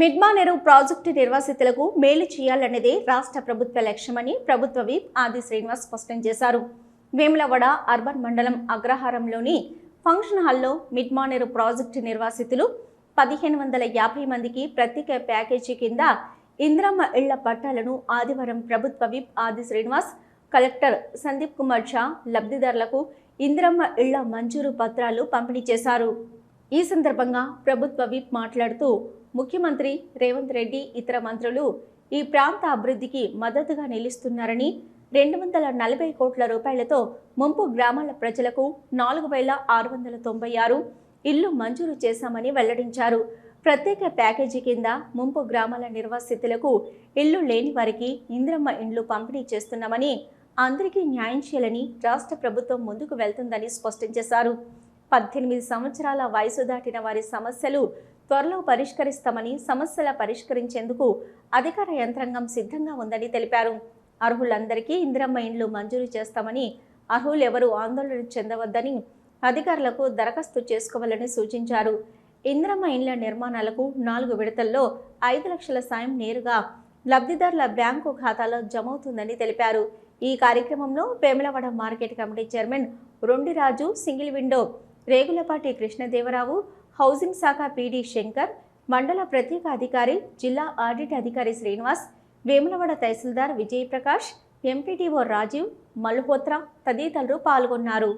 Mid Manair project నిర్వాసితులకు మేలు చేయాలన్నదే రాష్ట్ర ప్రభుత్వ లక్ష్యమని ప్రభుత్వ విప్ ఆది శ్రీనివాస్ స్పష్టం చేశారు. వేములవాడ అర్బన్ మండలం అగ్రహారంలోని ఫంక్షన్ హాల్లో మిడ్మానేరు ప్రాజెక్టు నిర్వాసితులు పదిహేను వందల యాభై మందికి ప్రత్యేక ప్యాకేజీ కింద ఇంద్రమ్మ ఇళ్ళ పట్టాలను ఆదివారం ప్రభుత్వ విప్ ఆది శ్రీనివాస్ కలెక్టర్ సందీప్ కుమార్ షా లబ్ధిదారులకు ఇంద్రమ్మ ఇళ్ళ మంజూరు పత్రాలు పంపిణీ చేశారు. ఈ సందర్భంగా ప్రభుత్వ విప్ మాట్లాడుతూ ముఖ్యమంత్రి రేవంత్ రెడ్డి ఇతర మంత్రులు ఈ ప్రాంత అభివృద్ధికి మద్దతుగా నిలుస్తున్నారని రెండు వందల నలభై కోట్ల రూపాయలతో ముంపు గ్రామాల ప్రజలకు నాలుగు వేల ఆరు వందల తొంభై ఆరు ఇల్లు మంజూరు చేశామని వెల్లడించారు. ప్రత్యేక ప్యాకేజీ కింద ముంపు గ్రామాల నిర్వాసితులకు ఇల్లు లేని వారికి ఇంద్రమ్మ ఇండ్లు పంపిణీ చేస్తున్నామని అందరికీ న్యాయం చేయాలని రాష్ట్ర ప్రభుత్వం ముందుకు వెళ్తుందని స్పష్టం చేశారు. పద్దెనిమిది సంవత్సరాల వయసు దాటిన వారి సమస్యలు త్వరలో పరిష్కరిస్తామని సమస్యల పరిష్కరించేందుకు అధికార యంత్రాంగం సిద్ధంగా ఉందని తెలిపారు. అర్హులందరికీ ఇందిరమ్మ ఇండ్లు మంజూరు చేస్తామని అర్హులెవరూ ఆందోళన చెందవద్దని అధికారులకు దరఖాస్తు చేసుకోవాలని సూచించారు. ఇందిరమ్మ ఇండ్ల నిర్మాణాలకు నాలుగు విడతల్లో ఐదు లక్షల సాయం నేరుగా లబ్ధిదారుల బ్యాంకు ఖాతాలో జమవుతుందని తెలిపారు. ఈ కార్యక్రమంలో Vemulawada market committee chairman Rondiraju single window Regulapati Krishnadevarao housing శాఖ పీడీ శంకర్ మండల ప్రత్యేక అధికారి జిల్లా ఆడిట్ అధికారి శ్రీనివాస్ వేములవాడ తహసీల్దార్ విజయప్రకాష్ ఎంపీటీఓ రాజీవ్ మల్హోత్రా తదితరులు పాల్గొన్నారు.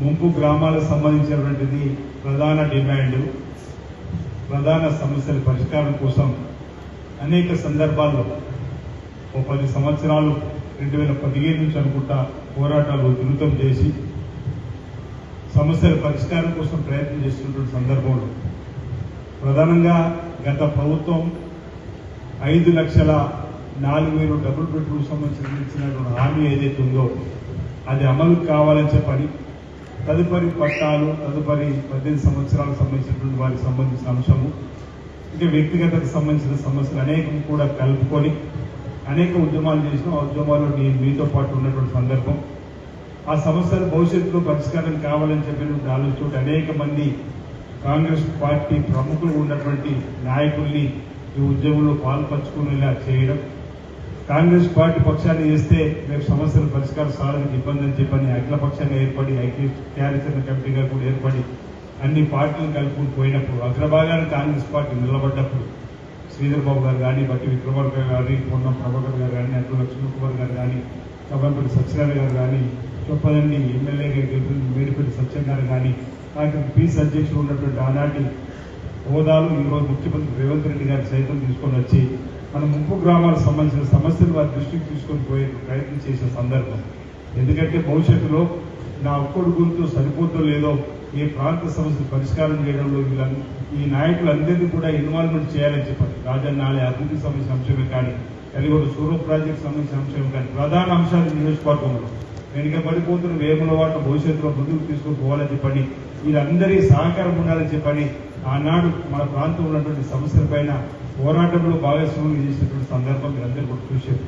ముంపు గ్రామాలకు సంబంధించినటువంటిది ప్రధాన డిమాండ్. ప్రధాన సమస్యల పరిష్కారం కోసం అనేక సందర్భాల్లో ఓ పది సంవత్సరాలు రెండు వేల పదిహేను నుంచి అనుకుంటా పోరాటాలు ఉధృతం చేసి సమస్యల పరిష్కారం కోసం ప్రయత్నం చేస్తున్నటువంటి సందర్భంలో ప్రధానంగా గత ప్రభుత్వం ఐదు లక్షల నాలుగు వేలు డబుల్ బెడ్రూమ్ సంబంధించినటువంటి హామీ ఏదైతే ఉందో అది అమలు కావాలని చెప్పని తదుపరి పట్టాలు తదుపరి పద్దెనిమిది సంవత్సరాలకు సంబంధించినటువంటి వారికి సంబంధించిన అంశము. ఇంకా వ్యక్తిగతకు సంబంధించిన సమస్యలు అనేకం కూడా కలుపుకొని అనేక ఉద్యమాలు చేసిన ఆ ఉద్యమాల్లో నేను మీతో పాటు ఉన్నటువంటి సందర్భం. ఆ సమస్యలు భవిష్యత్తులో పరిష్కారం కావాలని చెప్పినటువంటి ఆలోచన అనేక మంది కాంగ్రెస్ పార్టీ ప్రముఖులు ఉన్నటువంటి నాయకుల్ని ఈ ఉద్యమంలో పాల్పంచుకునేలా చేయడం కాంగ్రెస్ పార్టీ పక్షాన్ని చేస్తే రేపు సమస్యల పరిష్కారం సాధనకు ఇబ్బంది అని చెప్పని అఖిల పక్షంగా ఏర్పడి ఐక్య కార్యాచరణ కమిటీగా కూడా ఏర్పడి అన్ని పార్టీలను కలుపుకుని పోయినప్పుడు అగ్రభాగాన్ని కాంగ్రెస్ పార్టీ నిలబడ్డప్పుడు శ్రీధర్ బాబు గారు కానీ బట్టి విక్రమార్క గారు కానీ పొన్నం ప్రభాకర్ గారు కానీ అటు లక్ష్మణ్ కుమార్ గారు కానీ కవంపల్లి సత్యనారాయణ గారు కానీ చొప్పదండి ఎమ్మెల్యే గారు గెలిపిన మేడిపల్లి సత్యనారాయణ కానీ కాకపోతే పీస్ అధ్యక్షుడు ఉన్నటువంటి ఆనాటి హోదాలు ఈరోజు ముఖ్యమంత్రి రేవంత్ రెడ్డి గారు సైతం తీసుకొని వచ్చి మన ముప్పు గ్రామాలకు సంబంధించిన సమస్యలు వారి దృష్టికి తీసుకొని పోయే ప్రయత్నం చేసే సందర్భం. ఎందుకంటే భవిష్యత్తులో నా ఒక్కడు గురితో సరిపోద్దో లేదో ఈ ప్రాంత సమస్యలు పరిష్కారం చేయడంలో వీళ్ళందరూ ఈ నాయకులందరినీ కూడా ఇన్వాల్వ్మెంట్ చేయాలని చెప్పారు రాజన్న ఆలయ అభివృద్ధికి సంబంధించిన అంశమే కానీ కలిగొడు సూర్య ప్రాజెక్ట్ సంబంధించిన అంశం కానీ ప్రధాన అంశాలు నియోజకవర్గంలో. వెనుకబడిపోతున్న వేముల వాటిని భవిష్యత్తులో ముందుకు తీసుకుని పోవాలని చెప్పని వీళ్ళందరి సహకారం ఉండాలని చెప్పని ఆనాడు మన ప్రాంతంలో ఉన్నటువంటి సమస్యలపైన పోరాటంలో భాగస్వామ్యం చేసినటువంటి సందర్భం మీరందరూ కూడా చూశారు.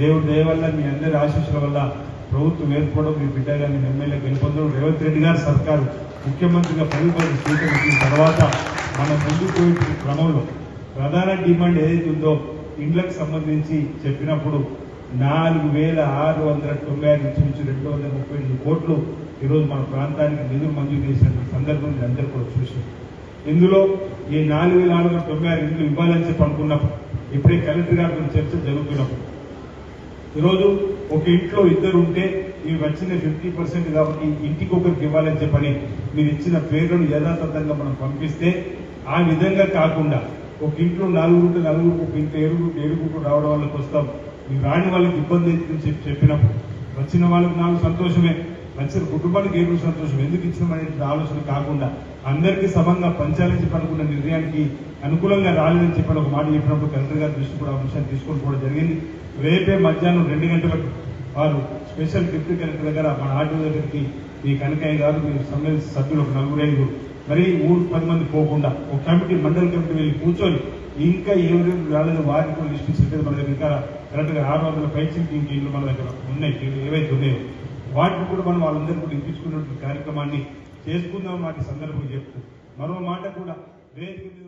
దేవుడు దయవల్ల మీ అందరి ఆశీస్సుల వల్ల ప్రభుత్వం ఏర్పడడం మీ బిడ్డ గారిని ఎమ్మెల్యే గెలుపొందడం రేవంత్ రెడ్డి గారి సర్కారు ముఖ్యమంత్రిగా పదవి స్వీకరించిన తర్వాత మన ముందుకు పోయే క్రమంలో ప్రధాన డిమాండ్ ఏదైతే ఉందో ఇండ్లకు సంబంధించి చెప్పినప్పుడు నాలుగు వేల ఆరు వందల తొంభై ఐదు నుంచి నుంచి రెండు వందల ముప్పై ఎనిమిది కోట్లు ఈరోజు మన ప్రాంతానికి నిధులు మంజూరు చేసినటువంటి సందర్భం మీరు అందరూ కూడా చూశారు. ఇందులో ఈ నాలుగు వేల ఆరు వందల తొంభై ఆరు ఇండ్లు ఇవ్వాలని చెప్పి అనుకున్నప్పుడు ఇప్పుడే కలెక్టర్ గారితో చర్చ జరుగుతున్నప్పుడు ఈరోజు ఒక ఇంట్లో ఇద్దరు ఉంటే ఇవి వచ్చిన ఫిఫ్టీ పర్సెంట్ కాబట్టి ఇంటికి ఒకరికి ఇవ్వాలని చెప్పని మీరు ఇచ్చిన పేర్లను యథాతథంగా మనం పంపిస్తే ఆ విధంగా కాకుండా ఒక ఇంట్లో నలుగురు నలుగురు ఒక ఇంట్లో ఏడుగురు ఏడుగురు రావడం వాళ్ళకి వస్తాం మీరు రాని వాళ్ళకి ఇబ్బంది అవుతుందని చెప్పి చెప్పినప్పుడు వచ్చిన వాళ్ళకి నాకు సంతోషమే. వచ్చిన కుటుంబానికి ఏమి సంతోషం? ఎందుకు ఇచ్చినామనే ఆలోచన కాకుండా అందరికీ సమంగా పంచాలని చెప్పి అనుకున్న నిర్ణయానికి అనుకూలంగా రాలేదని చెప్పి ఒక మాట చెప్పినప్పుడు కలెక్టర్ గారి దృష్టి కూడా అంశాన్ని తీసుకొని కూడా జరిగింది. రేపే మధ్యాహ్నం రెండు గంటలకు వారు స్పెషల్ డిప్యూటీ కలెక్టర్ దగ్గర మన ఆర్టీఓ దగ్గరికి మీ కనకయ్య గారు మీరు సంబంధించిన సభ్యులు ఒక నలుగురు ఐదుగురు మరి ఊరు పది మంది పోకుండా ఒక కమిటీ మండల కమిటీ వెళ్ళి కూర్చొని ఇంకా ఎవరు రాలేదు వారికి కూడా లిస్ట్ ఇచ్చింది మన దగ్గర ఇంకా కరెక్ట్గా ఆరు వందల పైచింగ్ ఇంట్లో మన దగ్గర ఉన్నాయి. ఏవైతే ఉన్నాయో వాటిని కూడా మనం వాళ్ళందరూ కూడా ఇప్పించుకున్నటువంటి కార్యక్రమాన్ని చేసుకుందాం మాట సందర్భం చెప్తూ. మరో మాట కూడా వేదిక మీద